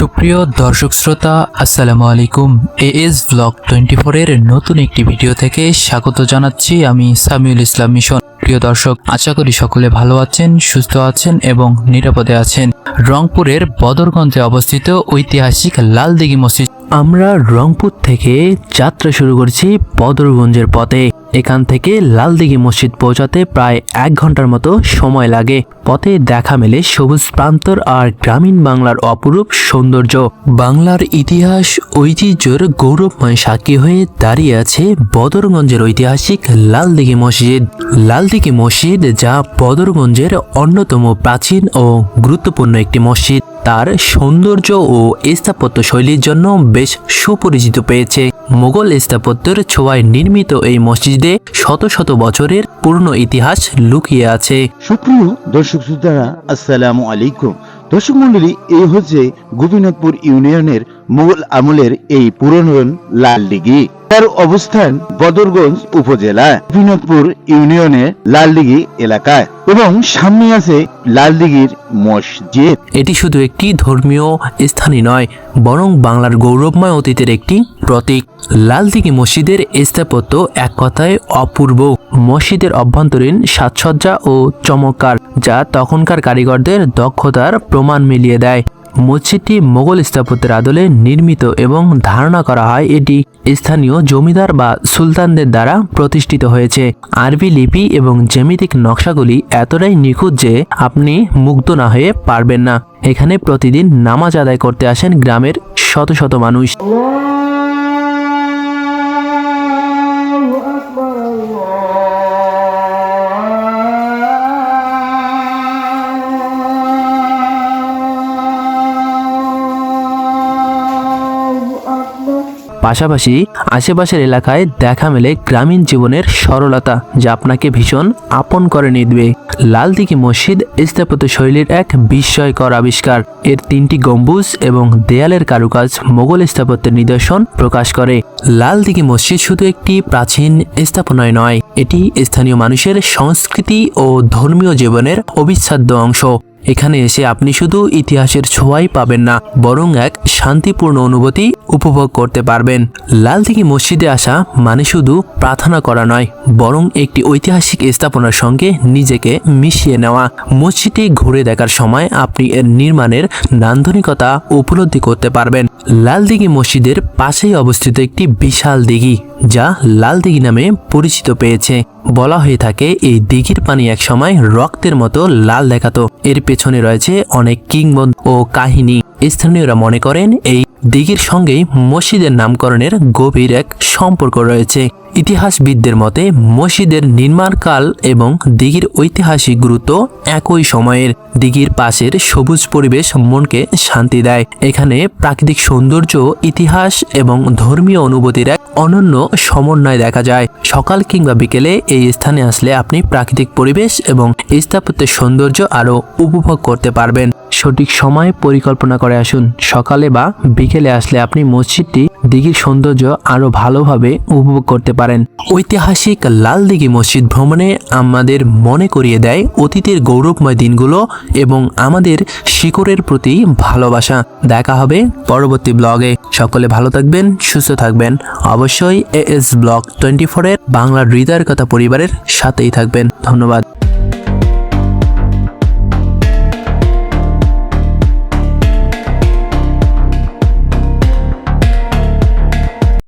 সুপ্রিয় দর্শক শ্রোতা, আসসালামু আলাইকুম। এএস ব্লগ টোয়েন্টি ফোরের নতুন একটি ভিডিও থেকে স্বাগত জানাচ্ছি আমি সামিউল ইসলাম মিশন। প্রিয় দর্শক, আশা করি সকলে ভালো আছেন, সুস্থ আছেন এবং নিরাপদে আছেন। রংপুরের বদরগঞ্জে অবস্থিত ঐতিহাসিক লালদিঘি মসজিদ। আমরা রংপুর থেকে যাত্রা শুরু করছি বদরগঞ্জের পথে। এখান থেকে লালদিঘি মসজিদ পৌঁছাতে প্রায় এক ঘণ্টার মতো সময় লাগে। পথে দেখা মেলে সবুজ প্রান্তর আর গ্রামীণ বাংলার অপরূপ সৌন্দর্য। বাংলার ইতিহাস, ঐতিহ্যর গৌরবময় সাক্ষী হয়ে দাঁড়িয়ে আছে বদরগঞ্জের ঐতিহাসিক লালদিঘি মসজিদ। লালদিঘি মসজিদ যা বদরগঞ্জের অন্যতম প্রাচীন ও গুরুত্বপূর্ণ একটি মসজিদ। তার সৌন্দর্য ও স্থাপত্য শৈলীর জন্য বেশ সুপরিচিত পেয়েছে। মোগল স্থাপত্যের ছোঁয়ায় নির্মিত এই মসজিদে শত শত বছরের পূর্ণ ইতিহাস লুকিয়ে আছে। সুপ্রিয় দর্শক শ্রোতারা, আসসালাম আলাইকুম। দর্শক মন্ডলী এই হচ্ছে গোপীনাথপুর ইউনিয়নের মোগল আমলের এই পুরনো লাল দিঘি। তার অবস্থান বদরগঞ্জ উপজেলা বিনোদপুর ইউনিয়নে লালদিঘি এলাকায় এবং সামনে আছে লালদিঘির মসজিদ। এটি শুধু একটি ধর্মীয় স্থানই নয়, বরং বাংলার গৌরবময় অতীতের একটি প্রতীক। লালদিঘি মসজিদের স্থাপত্য এক কথায় অপূর্ব। মসজিদের অভ্যন্তরীণ সাজসজ্জা ও চমৎকার, যা তখনকার কারিগরদের দক্ষতার প্রমাণ মিলিয়ে দেয়। মসজিদটি মোগল স্থাপত্যের আদলে নির্মিত এবং ধারণা করা হয় এটি স্থানীয় জমিদার বা সুলতানদের দ্বারা প্রতিষ্ঠিত হয়েছে। আরবি লিপি এবং জ্যামিতিক নকশাগুলি এতটাই নিখুঁত যে আপনি মুগ্ধ না হয়ে পারবেন না। এখানে প্রতিদিন নামাজ আদায় করতে আসেন গ্রামের শত শত মানুষ। পাশাপাশি আশেপাশের এলাকায় দেখা মেলে গ্রামীণ জীবনের সরলতা, যা আপনাকে ভীষণ আপন করে নিবে লালদিঘি মসজিদ স্থাপত্য শৈলীর এক বিস্ময়কর আবিষ্কার। এর তিনটি গম্বুজ এবং দেয়ালের কারুকাজ মোগল স্থাপত্যের নিদর্শন প্রকাশ করে। লালদিঘি মসজিদ শুধু একটি প্রাচীন স্থাপনায় নয়, এটি স্থানীয় মানুষের সংস্কৃতি ও ধর্মীয় জীবনের অবিচ্ছেদ্য অংশ। এখানে এসে আপনি শুধু ইতিহাসের ছোঁয়াই পাবেন না, বরং এক শান্তিপূর্ণ অনুভূতি উপভোগ করতে পারবেন। লালদিঘি মসজিদে আসা মানে শুধু প্রার্থনা করা নয়, বরং একটি ঐতিহাসিক স্থাপনার সঙ্গে নিজেকে মিশিয়ে নেওয়া। মসজিদটি ঘুরে দেখার সময় আপনি এর নির্মাণের নান্দনিকতা উপলব্ধি করতে পারবেন। লালদিঘি মসজিদের পাশেই অবস্থিত একটি বিশাল দিঘি। যা লাল দিঘি নামে পরিচিত পেয়েছে। বলা হয়ে থাকে, এই দিঘির পানি একসময় রক্তের মতো লাল দেখাতো। এর পেছনে রয়েছে অনেক কিংবদ ও কাহিনী। স্থানীয়রা মনে করেন, এই দিঘির সঙ্গেই মসজিদের নামকরণের গভীর এক সম্পর্ক রয়েছে। ইতিহাসবিদদের মতে, মসজিদের নির্মাণকাল এবং দিঘির ঐতিহাসিক গুরুত্ব একই সময়ের। দিঘির পাশের সবুজ পরিবেশ মনকে শান্তি দেয়। এখানে প্রাকৃতিক সৌন্দর্য, ইতিহাস এবং ধর্মীয় অনুভূতির এক অনন্য সমন্বয় দেখা যায়। সকাল কিংবা বিকেলে এই স্থানে আসলে আপনি প্রাকৃতিক পরিবেশ এবং স্থাপত্যের সৌন্দর্য আরও উপভোগ করতে পারবেন। সঠিক সময় পরিকল্পনা করে আসুন। সকালে বা বিকেলে আসলে আপনি মসজিদটি দিঘির সৌন্দর্য আরও ভালোভাবে উপভোগ করতে পারেন। ঐতিহাসিক লাল দিঘি মসজিদ ভ্রমণে আমাদের মনে করিয়ে দেয় অতীতের গৌরবময় দিনগুলো এবং আমাদের শিকড়ের প্রতি ভালোবাসা। দেখা হবে পরবর্তী ব্লগে। সকলে ভালো থাকবেন, সুস্থ থাকবেন। অবশ্যই এএস ব্লগ টোয়েন্টি ফোরের বাংলা হৃদয়ের কথা পরিবারের সাথেই থাকবেন। ধন্যবাদ।